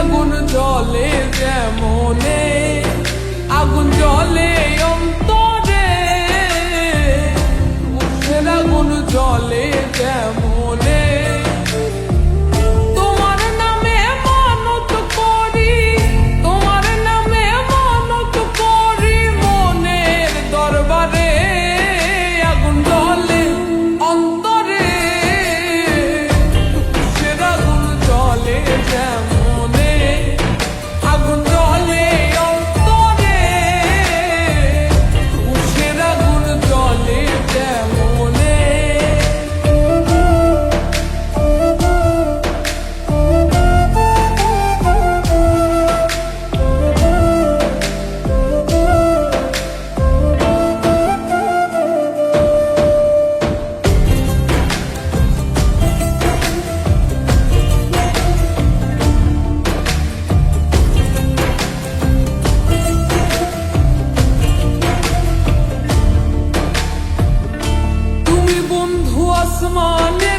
আগুন জলে যেমনে আগুন জলে morning.